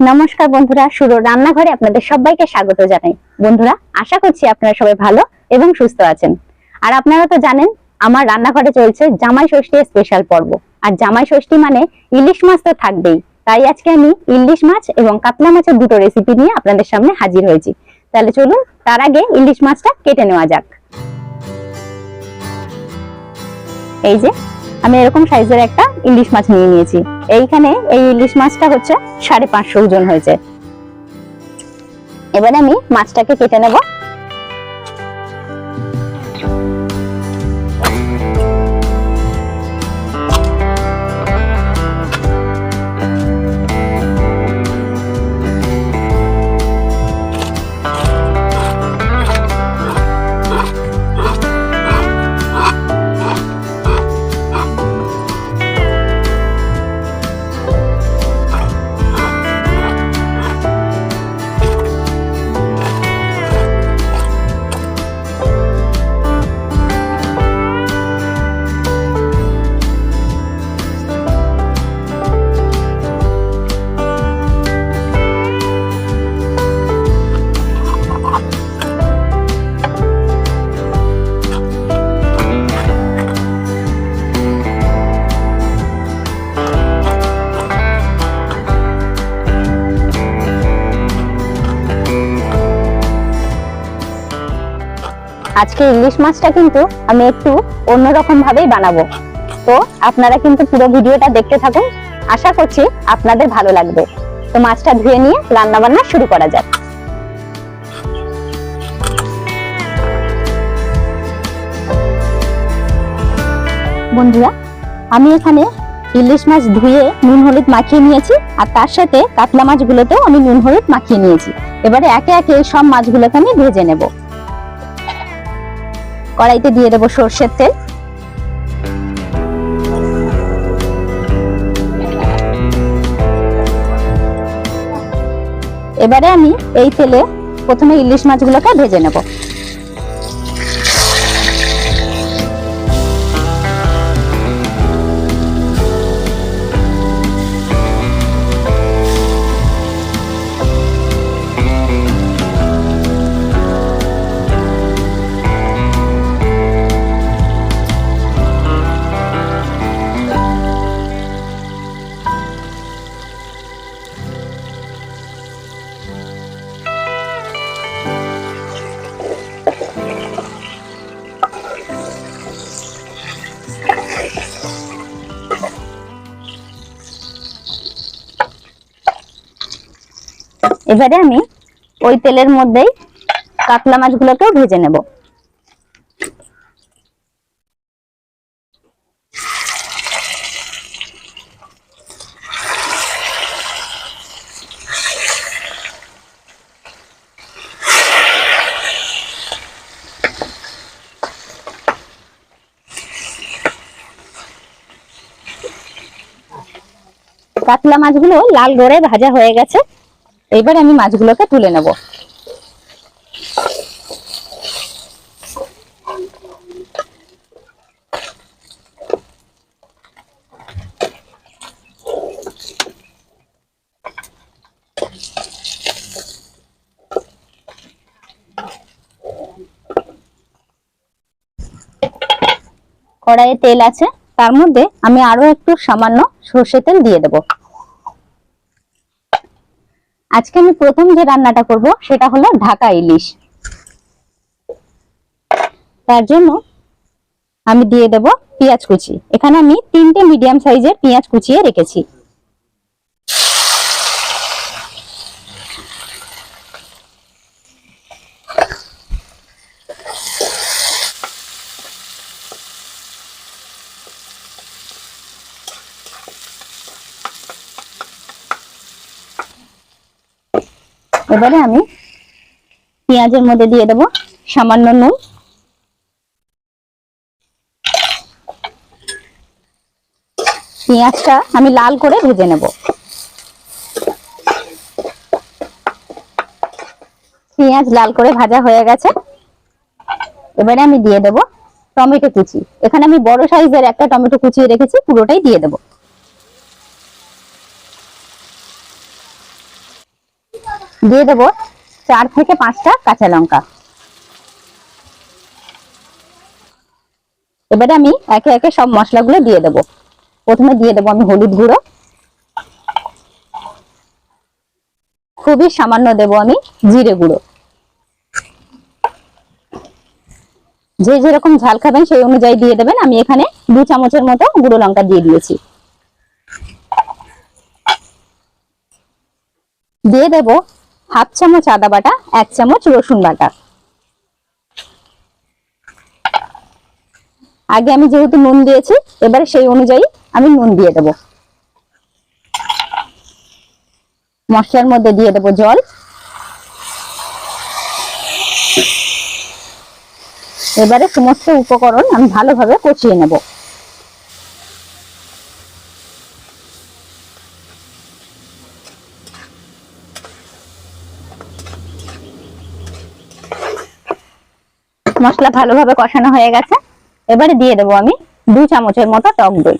নমস্কার বন্ধুরা, শুরু রান্নাঘরে আপনাদের সবাইকে স্বাগত জানাই। বন্ধুরা, আশা করছি আপনারা সবাই ভালো এবং সুস্থ আছেন। আর আপনারা তো জানেন, আমার রান্নাঘরে চলছে জামাই ষষ্ঠী স্পেশাল পর্ব। আর জামাই ষষ্ঠী মানে ইলিশ মাছ তো থাকবেই। তাই আজকে আমি ইলিশ মাছ এবং কাতলা মাছের দুটো রেসিপি নিয়ে আপনাদের সামনে হাজির হয়েছি। তাহলে চলুন, তার আগে ইলিশ মাছটা কেটে নেওয়া যাক। এই যে আমি এরকম সাইজের একটা ইলিশ মাছ নিয়ে নিয়েছি। এইখানে এই ইলিশ মাছটা হচ্ছে সাড়ে পাঁচশো ওজন হয়েছে। এবার আমি মাছটাকে কেটে নেব। আজকে ইলিশ মাছটা কিন্তু আমি একটু অন্যরকম ভাবেই বানাবো। তো আপনারা কিন্তু পুরো ভিডিওটা দেখতে থাকুন। আশা করছি আপনাদের ভালো লাগবে। তো মাছটা ধুয়ে নিয়ে রান্না বান্না শুরু করা যাক। বন্ধুরা, আমি এখানে ইলিশ মাছ ধুয়ে নুন হলুদ মাখিয়ে নিয়েছি, আর তার সাথে কাতলা মাছগুলোতেও আমি নুন হলুদ মাখিয়ে নিয়েছি। এবারে একে একে সব মাছগুলোকে আমি ভেজে নেব। কড়াইতে দিয়ে দেবো সর্ষের তেল। এবারে আমি এই তেলে প্রথমে ইলিশ মাছগুলোকে ভেজে নেব। এবারে আমি ওই তেলের মধ্যেই কাতলা মাছগুলোকেও ভেজে নেব। কাতলা মাছগুলো লাল গড়ে ভাজা হয়ে গেছে। এবার আমি মাছগুলোকে তুলে নেব। কড়াইয়ে তেল আছে, তার মধ্যে আমি আরও একটু সামান্য সর্ষে তেল দিয়ে দেবো। আজকে আমি প্রথম যে রান্নাটা করব, সেটা হলো ঢাকা ইলিশ। তার জন্য আমি দিয়ে দেব পেঁয়াজ কুচি। এখানে আমি তিনটে মিডিয়াম সাইজের পেঁয়াজ কুচিয়ে রেখেছি। এবারে আমি পেঁয়াজের মধ্যে দিয়ে দেব সামান্য নুন। পেঁয়াজটা আমি লাল করে ভেজে নেব। পেঁয়াজ লাল করে ভাজা হয়ে গেছে। এবারে আমি দিয়ে দেব টমেটো কুচি। এখানে আমি বড় সাইজের একটা টমেটো কুচিয়ে রেখেছি, পুরোটাই দিয়ে দেবো। দিয়ে দেবো চার থেকে পাঁচটা কাঁচা লঙ্কা। এবারে আমি একে একে সব মশলাগুলো দিয়ে দেবো। প্রথমে দিয়ে দেবো আমি হলুদ গুঁড়ো। খুবই সামান্য দেবো আমি জিরে গুঁড়ো। যে যেরকম ঝাল খাবেন সেই অনুযায়ী দিয়ে দেবেন। আমি এখানে দু চামচের মতো গুঁড়ো লঙ্কা দিয়ে দিয়েছি। দিয়ে দেব হাফ চামচ আদা বাটা, এক চামচ রসুন বাটা। আগে আমি যেহেতু নুন দিয়েছি, এবারে সেই অনুযায়ী আমি নুন দিয়ে দেব। মশলার মধ্যে দিয়ে দেব জল। এবারে সমস্ত উপকরণ আমি ভালোভাবে কষিয়ে নেব। মশলা ভালোভাবে কষানো হয়ে গেছে। এবারে দিয়ে দেবো আমি দু চামচের মতো টক দই।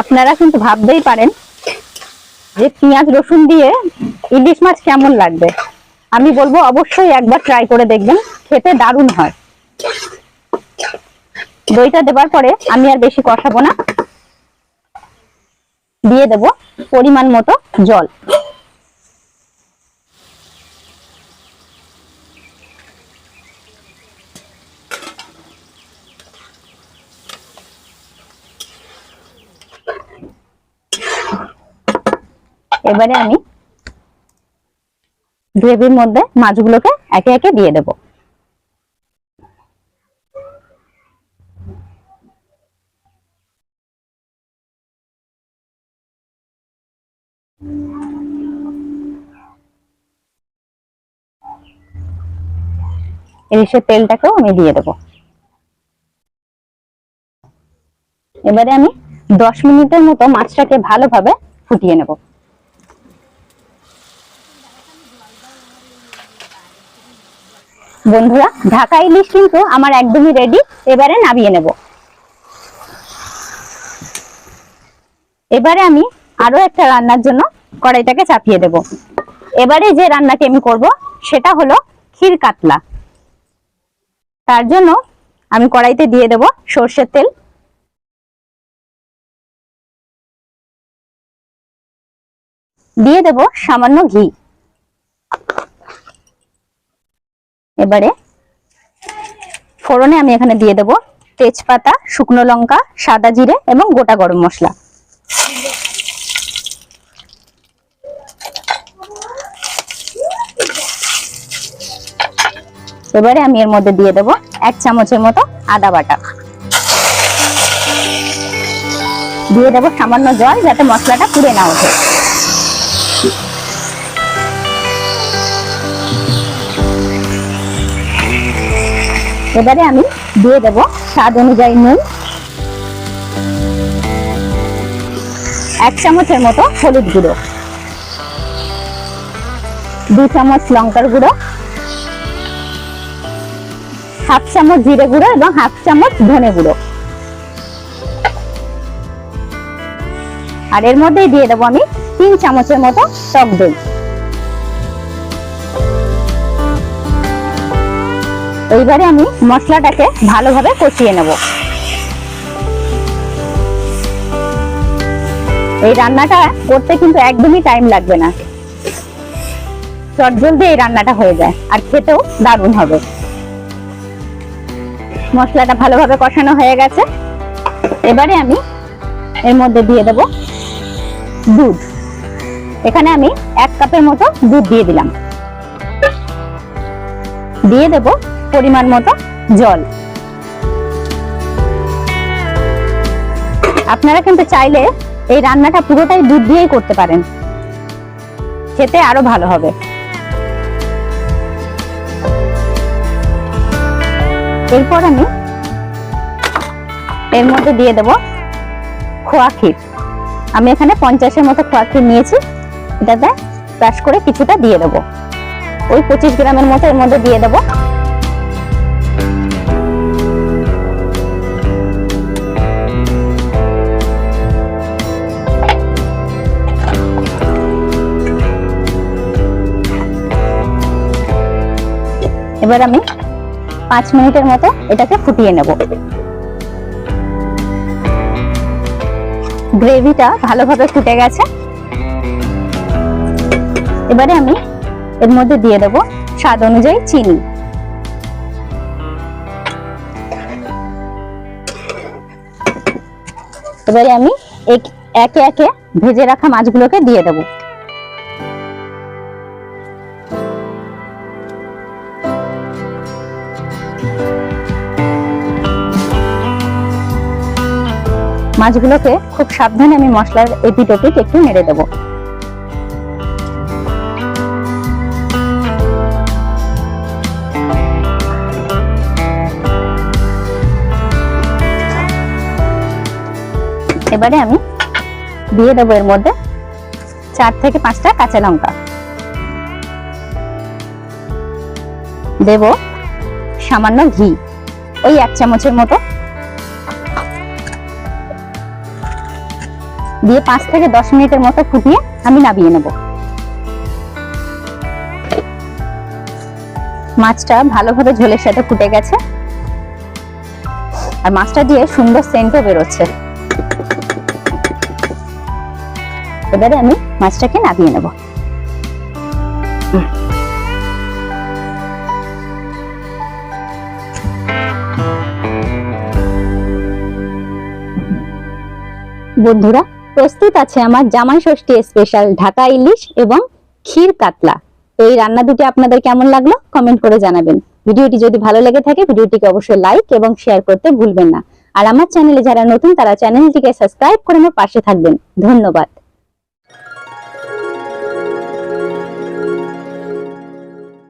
আপনারা কিন্তু ভাবতেই পারেন যে পেঁয়াজ রসুন দিয়ে ইলিশ মাছ কেমন লাগবে। আমি বলব অবশ্যই একবার ট্রাই করে দেখবেন, খেতে দারুণ হয়। দইটা দেবার পরে আমি আর বেশি কষাবো না। দিয়ে দেব পরিমাণ মতো জল। এবারে আমি গ্রেভির মধ্যে মাছগুলোকে একে একে দিয়ে দেব। ইলিশের তেলটাকেও আমি দিয়ে দেব। এবারে আমি দশ মিনিটের মতো মাছটাকে ভালোভাবে ফুটিয়ে নেব। বন্ধুরা, ঢাকা ইলিশ কিন্তু আমার একদমই রেডি এবারে নামিয়ে নেব। এবারে আমি আরও একটা রান্নার জন্য কড়াইটাকে চাপিয়ে দেব। এবারে যে রান্নাটি আমি করব, সেটা হলো ক্ষীর কাতলা। তার জন্য আমি কড়াইতে দিয়ে দেব সর্ষের তেল। দিয়ে দেব সামান্য ঘি। এবারে ফোড়নে আমি এখানে দিয়ে দেব তেজপাতা, শুকনো লঙ্কা, সাদা জিরে এবং গোটা গরম মশলা। এবারে আমি এর মধ্যে দিয়ে দেব এক চামচের মতো আদা বাটা। দিয়ে দেব সামান্য জল যাতে মশলাটা পুড়ে না ওঠে। এবারে আমি দিয়ে দেব স্বাদ অনুযায়ী নুন। এক চামচের মতো হলুদ গুঁড়ো। দু চামচ লঙ্কার গুঁড়ো। হাফ চামচ জিরে গুঁড়ো এবং হাফ চামচ ধনে গুঁড়ো। আর এর মধ্যেই দিয়ে দেবো আমি তিন চামচের মতো টক দই। এইবারে আমি মশলাটাকে ভালোভাবে কষিয়ে নেব। এই রান্নাটা করতে কিন্তু একদমই টাইম লাগবে না। চটজলদি এই রান্নাটা হয়ে যায়, আর খেতেও দারুণ হবে। মশলাটা ভালোভাবে কষানো হয়ে গেছে। এবারে আমি এর মধ্যে দিয়ে দেব দুধ। এখানে আমি এক কাপের মতো দুধ দিয়ে দিলাম। দিয়ে দেব পরিমাণ মতো জল। আপনারা কিন্তু চাইলে এই রান্নাটা পুরোটাই দুধ দিয়েই করতে পারেন। খেতে আরও ভালো হবে। এরপর আমি এর মধ্যে দিয়ে দেব খোয়া ক্ষীর। আমি এখানে পঞ্চাশের মতো খোয়া ক্ষীর নিয়েছি। এটাতে ব্রাশ করে কিছুটা দিয়ে দেব। ওই পঁচিশ গ্রামের মতো এর মধ্যে দিয়ে দেব। এবার আমি পাঁচ মিনিটের মতো এটাকে ফুটিয়ে নেব। গ্রেভিটা ভালোভাবে ফুটে গেছে। এবারে আমি এর মধ্যে দিয়ে দেব স্বাদ অনুযায়ী চিনি। এবারে আমি এক- একে ভেজে রাখা মাছগুলোকে দিয়ে দেব। মাছগুলোকে খুব সাবধানে আমি মশলার এপিট ওপিট একটু নেড়ে দেবো। এবারে আমি দিয়ে দেবো এর মধ্যে চার থেকে পাঁচটা কাঁচা লঙ্কা। দেব সামান্য ঘি ওই এক চামচের মতো দিয়ে পাঁচ থেকে দশ মিনিটের মতো ফুটিয়ে আমি নামিয়ে নেব। মাছটা ভালোভাবে ঝোলের সাথে ফুটে গেছে। আর মাছটা দিয়ে সুন্দর সেন্টও বেরোচ্ছে। এবারে আমি মাছটাকে নামিয়ে নেব। বন্ধুরা প্রস্তুত আছে আমার জামাই ষষ্ঠী স্পেশাল ঢাকা ইলিশ এবং ক্ষীর কাতলা। তো এই রান্না দুটি আপনাদের কেমন লাগল কমেন্ট করে জানাবেন। ভিডিওটি যদি ভালো লেগে থাকে, ভিডিওটিকে অবশ্যই লাইক এবং শেয়ার করতে ভুলবেন না। আর আমার চ্যানেলে যারা নতুন, তারা চ্যানেলটিকে সাবস্ক্রাইব করে আমার পাশে থাকবেন। ধন্যবাদ।